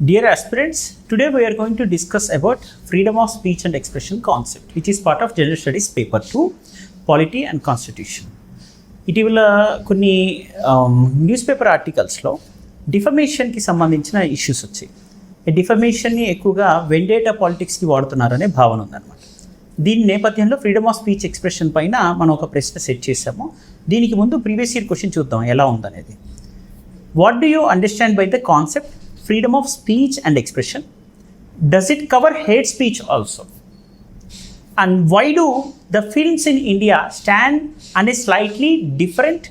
Dear aspirants, today we are going to discuss about freedom of speech and expression concept, which is part of General Studies paper 2, Polity and Constitution. ఇటీవల కొన్ని news paper ఆర్టికల్స్లో డిఫమేషన్కి సంబంధించిన issues వచ్చాయి. డిఫమేషన్ని ఎక్కువగా vendetta పాలిటిక్స్కి వాడుతున్నారనే భావన ఉందన్నమాట. దీని నేపథ్యంలో freedom of speech expression పైన మనం ఒక ప్రశ్న సెట్ చేసాము దీనికి ముందు ప్రీవియస్ ఇయర్ క్వశ్చన్ చూద్దాం ఎలా ఉందనేది. What do you understand by the concept freedom of speech and expression does it cover hate speech also and why do the films in India stand and a slightly different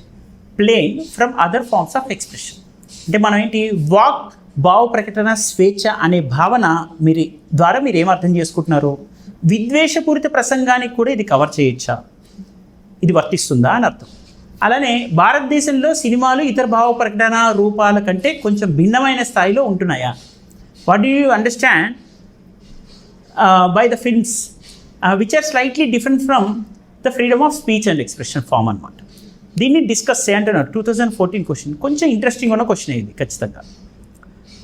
plane from other forms of expression అంటే మనం ఏంటి walk భావ ప్రకటన స్వేచ్ఛ అనే భావన మీరు ద్వారా మీరు ఏం అర్థం చేసుకుంటున్నారు? విద్వేషపూరిత ప్రసంగానికి కూడా ఇది కవర్ చేయొచ్చా? ఇది వర్తిస్తుందా అని అర్థం. అలానే భారతదేశంలో సినిమాలు ఇతర భావ ప్రకటన రూపాల కంటే కొంచెం భిన్నమైన స్థాయిలో ఉంటున్నాయా? What do you understand by the films which are slightly different from the freedom of speech and expression form అనమాట దీన్ని డిస్కస్ చేయంటున్నారు టూ థౌజండ్ ఫోర్టీన్ క్వశ్చన్ కొంచెం ఇంట్రెస్టింగ్ ఉన్న క్వశ్చన్ ఇది ఖచ్చితంగా.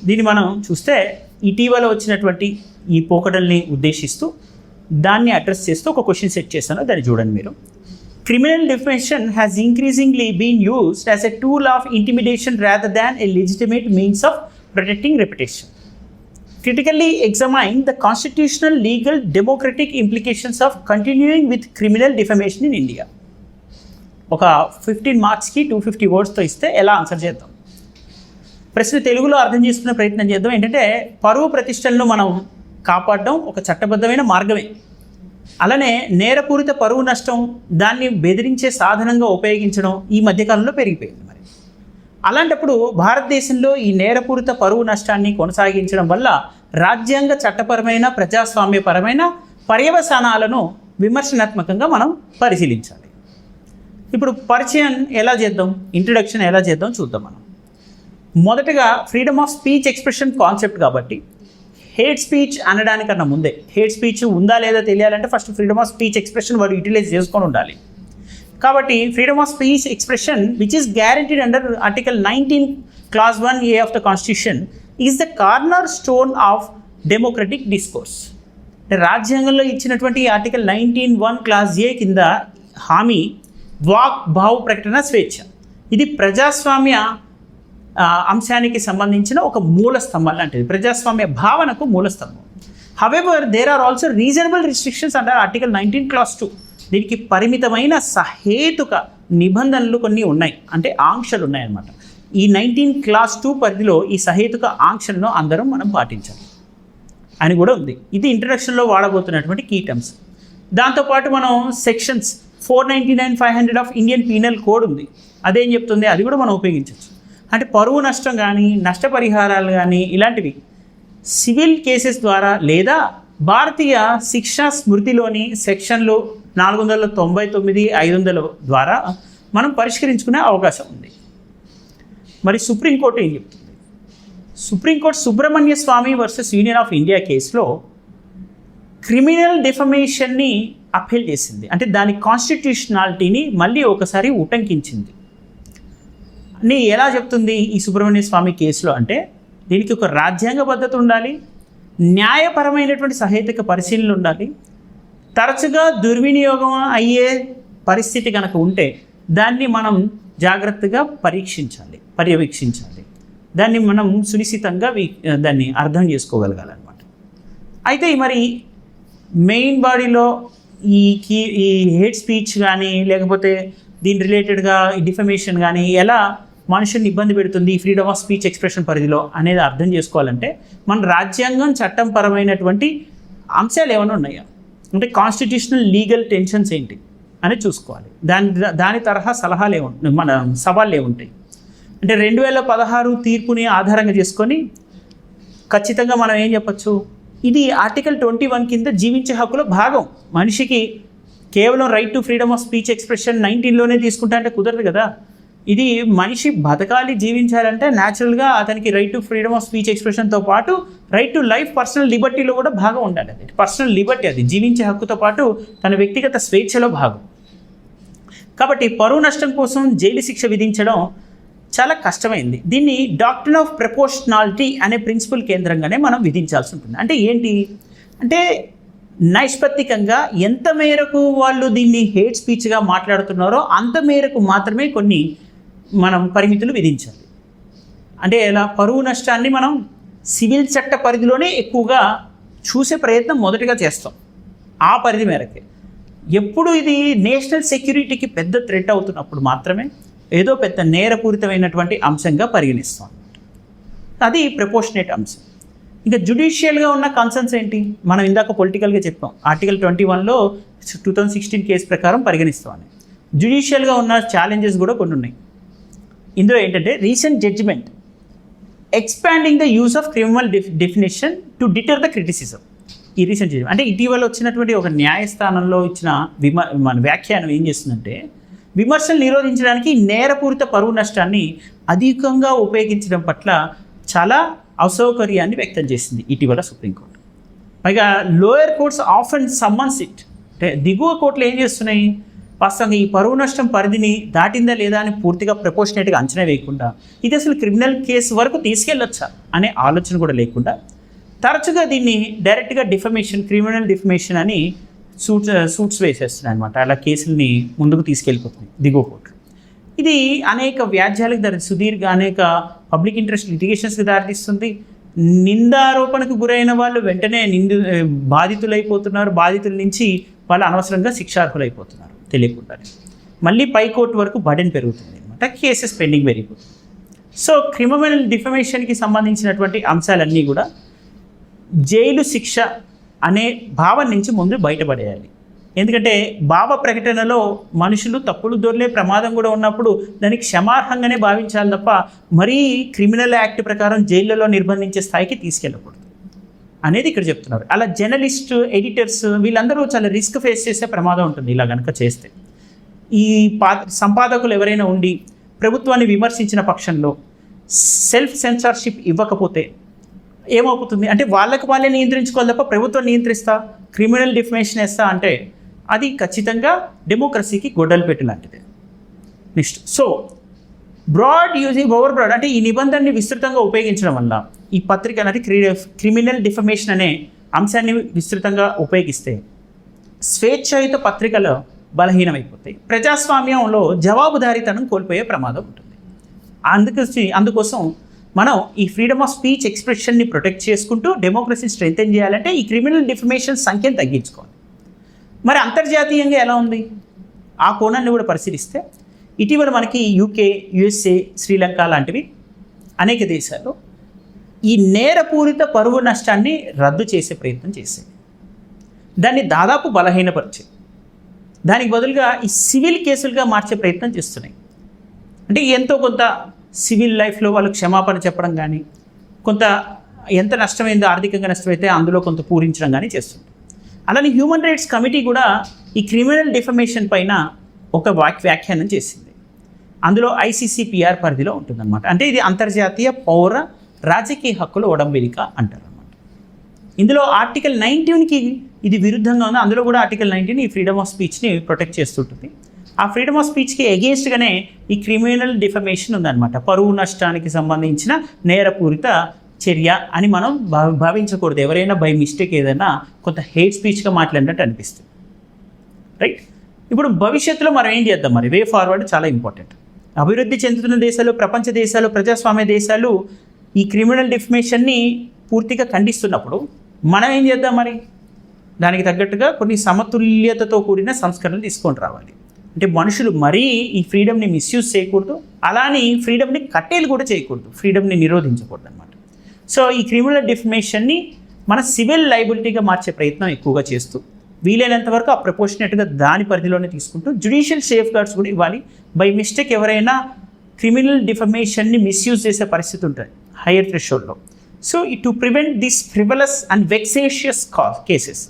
దీన్ని మనం చూస్తే ఇటీవల వచ్చినటువంటి ఈ పోకడల్ని ఉద్దేశిస్తూ దాన్ని అడ్రస్ చేస్తూ ఒక క్వశ్చన్ సెట్ చేశాను దాన్ని చూడండి మీరు. Criminal defamation has increasingly been used as a tool of intimidation rather than a legitimate means of protecting reputation critically examine the constitutional legal democratic implications of continuing with criminal defamation in India. ఒక fifteen మార్క్స్కి two fifty వర్డ్స్తో ఇస్తే ఎలా answer చేద్దాం? ప్రశ్న తెలుగులో అర్థం చేసుకునే ప్రయత్నం చేద్దాం. ఏంటంటే పరువు ప్రతిష్టలను మనం కాపాడడం ఒక చట్టబద్ధమైన మార్గమే. అలానే నేరపూరిత పరువు నష్టం దాన్ని బెదిరించే సాధనంగా ఉపయోగించడం ఈ మధ్యకాలంలో పెరిగిపోయింది మరి. అలాంటప్పుడు భారతదేశంలో ఈ నేరపూరిత పరువు నష్టాన్ని కొనసాగించడం వల్ల రాజ్యాంగ చట్టపరమైన ప్రజాస్వామ్యపరమైన పర్యవసానాలను విమర్శనాత్మకంగా మనం పరిశీలించాలి. ఇప్పుడు పరిచయం ఎలా చేద్దాం? ఇంట్రడక్షన్ ఎలా చేద్దాం? చూద్దాం మనం. మొదటగా freedom of speech expression concept కాబట్టి హేట్ స్పీచ్ అనడానికన్నా ముందే. హేట్ స్పీచ్ ఉందా లేదా తెలియాలంటే first freedom of speech expression వారు యూటిలైజ్ చేసుకొని ఉండాలి. కాబట్టి freedom of speech expression which is guaranteed under article nineteen clause one A of the constitution is the cornerstone of democratic discourse అంటే రాజ్యాంగంలో ఇచ్చినటువంటి article nineteen one clause A కింద హామీ walk భావ ప్రకటన స్వేచ్ఛ. ఇది ప్రజాస్వామ్య అంశానికి సంబంధించిన ఒక మూల స్తంభం లాంటిది. ప్రజాస్వామ్య భావనకు మూల స్తంభం. However there are also reasonable restrictions under article nineteen clause two దీనికి పరిమితమైన సహేతుక నిబంధనలు కొన్ని ఉన్నాయి. అంటే ఆంక్షలు ఉన్నాయన్నమాట. ఈ నైన్టీన్ క్లాస్ టూ పరిధిలో ఈ సహేతుక ఆంక్షలను అందరం మనం పాటించాలి అని కూడా ఉంది. ఇది ఇంట్రడక్షన్లో వాడబోతున్నటువంటి కీ టర్మ్స్ దాంతోపాటు మనం sections four ninety nine five hundred of Indian penal code ఉంది. అదేం చెప్తుంది? అది కూడా మనం ఉపయోగించవచ్చు. అంటే పరువు నష్టం కానీ నష్టపరిహారాలు కానీ ఇలాంటివి సివిల్ కేసెస్ ద్వారా లేదా భారతీయ శిక్షా స్మృతిలోని సెక్షన్లు నాలుగు వందల తొంభై తొమ్మిది ఐదు వందల ద్వారా మనం పరిష్కరించుకునే అవకాశం ఉంది. మరి సుప్రీంకోర్టు ఏం చెప్తుంది? Supreme court Subramanian Swamy versus union of India కేసులో క్రిమినల్ డిఫమేషన్ని అప్పీల్ చేసింది. అంటే దాని కాన్స్టిట్యూషనాలిటీని మళ్ళీ ఒకసారి ఉటంకించింది. నీ ఎలా చెప్తుంది ఈ సుబ్రహ్మణ్య స్వామి కేసులో అంటే దీనికి ఒక రాజ్యాంగ పద్ధతి ఉండాలి న్యాయపరమైనటువంటి సహేతుక పరిశీలనలు ఉండాలి. తరచుగా దుర్వినియోగం అయ్యే పరిస్థితి కనుక ఉంటే దాన్ని మనం జాగ్రత్తగా పరీక్షించాలి పర్యవేక్షించాలి. దాన్ని మనం సునిశ్చితంగా దాన్ని అర్థం చేసుకోగలగాలన్నమాట. అయితే మరి మెయిన్ బాడీలో ఈ కీ ఈ హేట్ స్పీచ్ కానీ లేకపోతే దీని రిలేటెడ్గా ఈ డిఫమేషన్ కానీ ఎలా మనుషుల్ని ఇబ్బంది పెడుతుంది ఈ ఫ్రీడమ్ ఆఫ్ స్పీచ్ ఎక్స్ప్రెషన్ పరిధిలో అనేది అర్థం చేసుకోవాలంటే మన రాజ్యాంగం చట్టం పరమైనటువంటి అంశాలు ఏమైనా ఉన్నాయా? అంటే కాన్స్టిట్యూషనల్ లీగల్ టెన్షన్స్ ఏంటి అని చూసుకోవాలి. దాని దాని తరహా సలహాలు ఏముంటాయి మన సవాళ్ళు ఏముంటాయి? అంటే రెండు వేల పదహారు తీర్పుని ఆధారంగా చేసుకొని ఖచ్చితంగా మనం ఏం చెప్పచ్చు? ఇది ఆర్టికల్ ట్వంటీ వన్ కింద జీవించే హక్కులో భాగం. మనిషికి కేవలం right to freedom of speech expression నైన్టీన్లోనే తీసుకుంటా అంటే కుదరదు కదా. ఇది మనిషి బతకాలి జీవించాలంటే న్యాచురల్గా అతనికి right to freedom of speech ఎక్స్ప్రెషన్తో పాటు రైట్ టు లైఫ్ పర్సనల్ లిబర్టీలో కూడా భాగం ఉండాలి అది. పర్సనల్ లిబర్టీ అది జీవించే హక్కుతో పాటు తన వ్యక్తిగత స్వేచ్ఛలో భాగం. కాబట్టి పరువు నష్టం కోసం జైలు శిక్ష విధించడం చాలా కష్టమైంది. దీన్ని డాక్టర్ ఆఫ్ ప్రపోర్షనాలిటీ అనే ప్రిన్సిపల్ కేంద్రంగానే మనం విధించాల్సి ఉంటుంది. అంటే ఏంటి? అంటే నైష్పత్తికంగా ఎంత మేరకు వాళ్ళు దీన్ని హేట్ స్పీచ్గా మాట్లాడుతున్నారో అంత మేరకు మాత్రమే కొన్ని మనం పరిమితులు విధించాలి. అంటే ఇలా పరువు నష్టాన్ని మనం సివిల్ చట్ట పరిధిలోనే ఎక్కువగా చూసే ప్రయత్నం మొదటగా చేస్తాం. ఆ పరిధి మేరకే. ఎప్పుడు ఇది నేషనల్ సెక్యూరిటీకి పెద్ద థ్రెట్ అవుతున్నప్పుడు మాత్రమే ఏదో పెద్ద నేరపూరితమైనటువంటి అంశంగా పరిగణిస్తాం. అది ప్రపోర్షనేట్ అంశం. ఇంకా జుడిషియల్గా ఉన్న కన్సర్న్స్ ఏంటి? మనం ఇందాక పొలిటికల్గా చెప్పాం. ఆర్టికల్ ట్వంటీ వన్లో టూ థౌజండ్ సిక్స్టీన్ కేసు ప్రకారం పరిగణిస్తామని జుడిషియల్గా ఉన్న ఛాలెంజెస్ కూడా కొన్ని ఉన్నాయి. ఇందులో ఏంటంటే recent judgment expanding the use of criminal defamation to deter the criticism ఈ రీసెంట్ జడ్జిమెంట్ అంటే ఇటీవల వచ్చినటువంటి ఒక న్యాయస్థానంలో ఇచ్చిన విమ మన వ్యాఖ్యానం ఏం చేస్తుందంటే విమర్శలు నిరోధించడానికి నేరపూరిత పరువు నష్టాన్ని అధికంగా ఉపయోగించడం పట్ల చాలా అసౌకర్యాన్ని వ్యక్తం చేసింది ఇటీవల సుప్రీంకోర్టు. పైగా lower courts of and summons it. అంటే దిగువ కోర్టులు ఏం చేస్తున్నాయి? వాస్తవంగా ఈ పరువు నష్టం పరిధిని దాటిందా లేదా అని పూర్తిగా ప్రపోర్షనేట్గా అంచనా వేయకుండా ఇది అసలు క్రిమినల్ కేసు వరకు తీసుకెళ్ళొచ్చా అనే ఆలోచన కూడా లేకుండా తరచుగా దీన్ని డైరెక్ట్గా డిఫమేషన్ క్రిమినల్ డిఫమేషన్ అని సూట్స్ సూట్స్ వేసేస్తున్నాయి అనమాట అలా కేసుల్ని ముందుకు తీసుకెళ్ళిపోతుంది దిగువ కోర్టు ఇది అనేక వ్యాజ్యాలకు దారి సుదీర్ఘ అనేక పబ్లిక్ ఇంట్రెస్ట్ లిటిగేషన్స్కి దారితీస్తుంది. నిందారోపణకు గురైన వాళ్ళు వెంటనే నిందు బాధితులైపోతున్నారు. బాధితుల నుంచి వాళ్ళు అనవసరంగా శిక్షార్హులైపోతున్నారు తెలియకుండానే. మళ్ళీ పైకోర్టు వరకు బడెన్ పెరుగుతుంది అనమాట కేసెస్ పెండింగ్ పెరిగిపోతుంది. సో క్రిమినల్ డిఫమేషన్కి సంబంధించినటువంటి అంశాలన్నీ కూడా జైలు శిక్ష అనే భావం నుంచి ముందు బయటపడేయాలి. ఎందుకంటే భావ ప్రకటనలో మనుషులు తప్పులు దొర్లే ప్రమాదం కూడా ఉన్నప్పుడు దానికి క్షమార్హంగానే భావించాలి తప్ప మరీ క్రిమినల్ యాక్ట్ ప్రకారం జైళ్ళలో నిర్బంధించే స్థాయికి తీసుకెళ్ళకూడదు. అనేది ఇక్కడ చెప్తున్నారు. అలా జర్నలిస్ట్ ఎడిటర్స్ వీళ్ళందరూ చాలా రిస్క్ ఫేస్ చేసే ప్రమాదం ఉంటుంది ఇలా కనుక చేస్తే. ఈ పా సంపాదకులు ఎవరైనా ఉండి ప్రభుత్వాన్ని విమర్శించిన పక్షంలో సెల్ఫ్ సెన్సార్షిప్ ఇవ్వకపోతే ఏమవుతుంది? అంటే వాళ్ళకి వాళ్ళే నియంత్రించుకోవాలి తప్ప ప్రభుత్వం నియంత్రిస్తా? క్రిమినల్ డిఫమేషన్ వేస్తా? అంటే అది ఖచ్చితంగా డెమోక్రసీకి గొడ్డలు పెట్టి లాంటిది. Next so broad using over broad అంటే ఈ నిబంధనని విస్తృతంగా ఉపయోగించడం వల్ల ఈ పత్రిక అనేది క్రి క్రిమినల్ డిఫమేషన్ అనే అంశాన్ని విస్తృతంగా ఉపయోగిస్తే స్వేచ్ఛాయుత పత్రికలు బలహీనమైపోతాయి. ప్రజాస్వామ్యంలో జవాబుదారీతనం కోల్పోయే ప్రమాదం ఉంటుంది. అందుకొచ్చి అందుకోసం మనం ఈ ఫ్రీడమ్ ఆఫ్ స్పీచ్ ఎక్స్ప్రెషన్ని ప్రొటెక్ట్ చేసుకుంటూ డెమోక్రసీని స్ట్రెంగ్తెన్ చేయాలంటే ఈ క్రిమినల్ డిఫమేషన్ సంఖ్యను తగ్గించుకోవాలి. మరి అంతర్జాతీయంగా ఎలా ఉంది? ఆ కోణాన్ని కూడా పరిశీలిస్తే ఇటీవల మనకి యూకే యుఎస్ఏ శ్రీలంక లాంటివి అనేక దేశాలు ఈ నేరపూరిత పరువు నష్టాన్ని రద్దు చేసే ప్రయత్నం చేశాయి. దాన్ని దాదాపు బలహీనపరిచాయి. దానికి బదులుగా ఈ సివిల్ కేసులుగా మార్చే ప్రయత్నం చేస్తున్నాయి. అంటే ఎంతో కొంత సివిల్ లైఫ్లో వాళ్ళు క్షమాపణ చెప్పడం కానీ కొంత ఎంత నష్టమైందో ఆర్థికంగా నష్టమైతే అందులో కొంత పూరించడం కానీ చేస్తుంది అలానే హ్యూమన్ రైట్స్ కమిటీ కూడా ఈ క్రిమినల్ డిఫమేషన్ పైన ఒక వాక్ వ్యాఖ్యానం చేసింది. అందులో ఐసీసీపీఆర్ పరిధిలో ఉంటుందన్నమాట. అంటే ఇది అంతర్జాతీయ పౌర రాజకీయ హక్కుల ఒడంబడిక అంటారు అనమాట ఇందులో ఆర్టికల్ నైన్టీన్కి ఇది విరుద్ధంగా ఉంది. అందులో కూడా ఆర్టికల్ నైన్టీన్ ఈ ఫ్రీడమ్ ఆఫ్ స్పీచ్ని ప్రొటెక్ట్ చేస్తుంటుంది. ఆ ఫ్రీడమ్ ఆఫ్ స్పీచ్కి ఎగేన్స్ట్గానే ఈ క్రిమినల్ డిఫమేషన్ ఉందన్నమాట. పరువు నష్టానికి సంబంధించిన నేరపూరిత చర్య అని మనం భావించకూడదు. ఎవరైనా బై మిస్టేక్ ఏదైనా కొంత హేట్ స్పీచ్గా మాట్లాడినట్టు అనిపిస్తుంది. రైట్? ఇప్పుడు భవిష్యత్తులో మనం ఏం చేద్దాం మరి? వే ఫార్వర్డ్ చాలా ఇంపార్టెంట్. అభివృద్ధి చెందుతున్న దేశాలు ప్రపంచ దేశాలు ప్రజాస్వామ్య దేశాలు ఈ క్రిమినల్ డిఫమేషన్ని పూర్తిగా ఖండిస్తున్నప్పుడు మనం ఏం చేద్దాం మరి? దానికి తగ్గట్టుగా కొన్ని సమతుల్యతతో కూడిన సంస్కరణలు తీసుకొని రావాలి. అంటే మనుషులు మరీ ఈ ఫ్రీడమ్ని మిస్యూజ్ చేయకూడదు. అలానే ఫ్రీడమ్ని కట్టేలు కూడా చేయకూడదు. ఫ్రీడమ్ని నిరోధించకూడదు అనమాట సో ఈ క్రిమినల్ డిఫమేషన్ని మన సివిల్ లైబిలిటీగా మార్చే ప్రయత్నం ఎక్కువగా చేస్తూ వీలైనంత వరకు ఆ ప్రపోర్షనేట్గా దాని పరిధిలోనే తీసుకుంటూ జుడిషియల్ సేఫ్ గార్డ్స్ కూడా ఇవ్వాలి. బై మిస్టేక్ ఎవరైనా క్రిమినల్ డిఫమేషన్ని మిస్యూజ్ చేసే పరిస్థితి ఉంటుంది higher థ్రెషోల్డ్లో so to prevent this frivolous and vexatious కా కేసెస్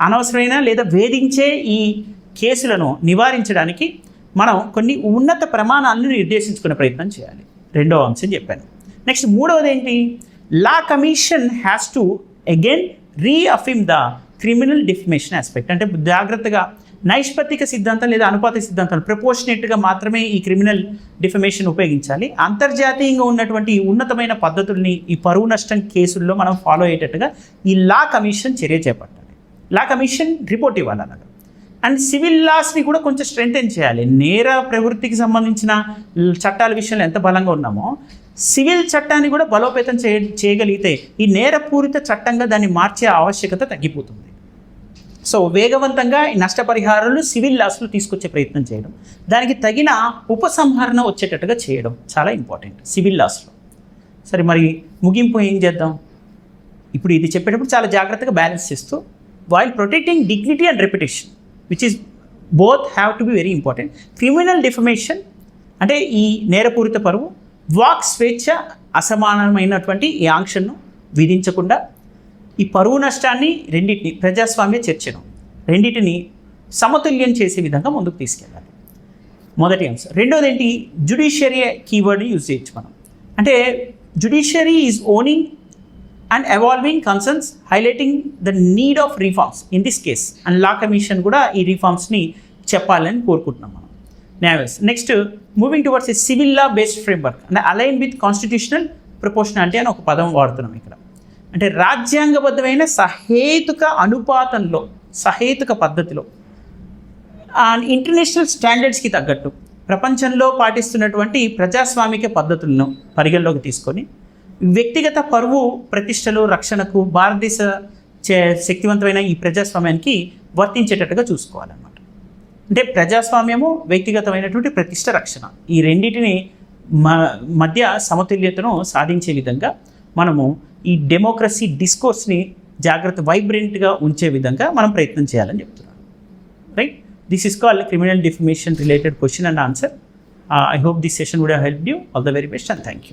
అనవసరమైన లేదా వేధించే ఈ కేసులను నివారించడానికి మనం కొన్ని ఉన్నత ప్రమాణాలను నిర్దేశించుకునే ప్రయత్నం చేయాలి. రెండవ అంశం చెప్పాను. నెక్స్ట్ మూడవది ఏంటి? Law commission has to again reaffirm the criminal defamation aspect అంటే జాగ్రత్తగా నైష్పత్తిక సిద్ధాంతం లేదా అనుపాత సిద్ధాంతం ప్రపోర్షనేట్గా మాత్రమే ఈ క్రిమినల్ డిఫమేషన్ ఉపయోగించాలి. అంతర్జాతీయంగా ఉన్నటువంటి ఉన్నతమైన పద్ధతుల్ని ఈ పరువు నష్టం కేసుల్లో మనం ఫాలో అయ్యేటట్టుగా ఈ లా కమిషన్ చర్య చేపట్టాలి. లా కమిషన్ రిపోర్ట్ ఇవ్వాలి అలాగా. అండ్ సివిల్ లాస్ని కూడా కొంచెం స్ట్రెంగ్తెన్ చేయాలి. నేర ప్రవృత్తికి సంబంధించిన చట్టాల విషయంలో ఎంత బలంగా ఉన్నామో సివిల్ చట్టాన్ని కూడా బలోపేతం చేయ చేయగలిగితే ఈ నేరపూరిత చట్టంగా దాన్ని మార్చే ఆవశ్యకత తగ్గిపోతుంది. సో వేగవంతంగా ఈ నష్టపరిహారాలు సివిల్ లాస్లో తీసుకొచ్చే ప్రయత్నం చేయడం దానికి తగిన ఉపసంహరణ వచ్చేటట్టుగా చేయడం చాలా ఇంపార్టెంట్ సివిల్ లాస్లో. సరే మరి ముగింపు ఏం చేద్దాం? ఇప్పుడు ఇది చెప్పేటప్పుడు చాలా జాగ్రత్తగా బ్యాలెన్స్ చేస్తూ while protecting dignity and reputation which is both have to be very important criminal defamation అంటే ఈ నేరపూరిత పరువు వాక్ స్వేచ్ఛ అసమానమైనటువంటి ఈ ఆంక్షను విధించకుండా ఈ పరువు నష్టాన్ని రెండింటిని ప్రజాస్వామ్య చర్చను రెండింటిని సమతుల్యం చేసే విధంగా ముందుకు తీసుకెళ్ళాలి. మొదటి అంశం. రెండోది ఏంటి జుడిషియరీ కీవర్డ్ని యూజ్ చేయొచ్చు మనం. అంటే judiciary is owning and evolving concerns highlighting the need of reforms in this case and law commission కూడా ఈ రిఫార్మ్స్ని చెప్పాలని కోరుకుంటున్నాం మనం. న్యాయవ్యవస్థ next moving towards a civil law based framework అంటే అలైన్ విత్ కాన్స్టిట్యూషనల్ ప్రపోర్షనాలిటీ అని ఒక పదం వాడుతున్నాం ఇక్కడ. అంటే రాజ్యాంగబద్ధమైన సహేతుక అనుపాతంలో సహేతుక పద్ధతిలో అండ్ ఇంటర్నేషనల్ స్టాండర్డ్స్కి తగ్గట్టు ప్రపంచంలో పాటిస్తున్నటువంటి ప్రజాస్వామిక పద్ధతులను పరిగణలోకి తీసుకొని వ్యక్తిగత పరువు ప్రతిష్టలు రక్షణకు భారతదేశ చే- శక్తివంతమైన ఈ ప్రజాస్వామ్యానికి వర్తించేటట్టుగా చూసుకోవాలన్నమాట. అంటే ప్రజాస్వామ్యము వ్యక్తిగతమైనటువంటి ప్రతిష్ట రక్షణ. ఈ రెండింటిని మధ్య సమతుల్యతను సాధించే విధంగా మనము ఈ డెమోక్రసీ డిస్కోర్స్ని జాగ్రత్త వైబ్రెంట్గా ఉంచే విధంగా మనం ప్రయత్నం చేయాలని చెప్తున్నాను. Right this is call criminal defamation related question and answer I hope this session would help you all the very best and thank you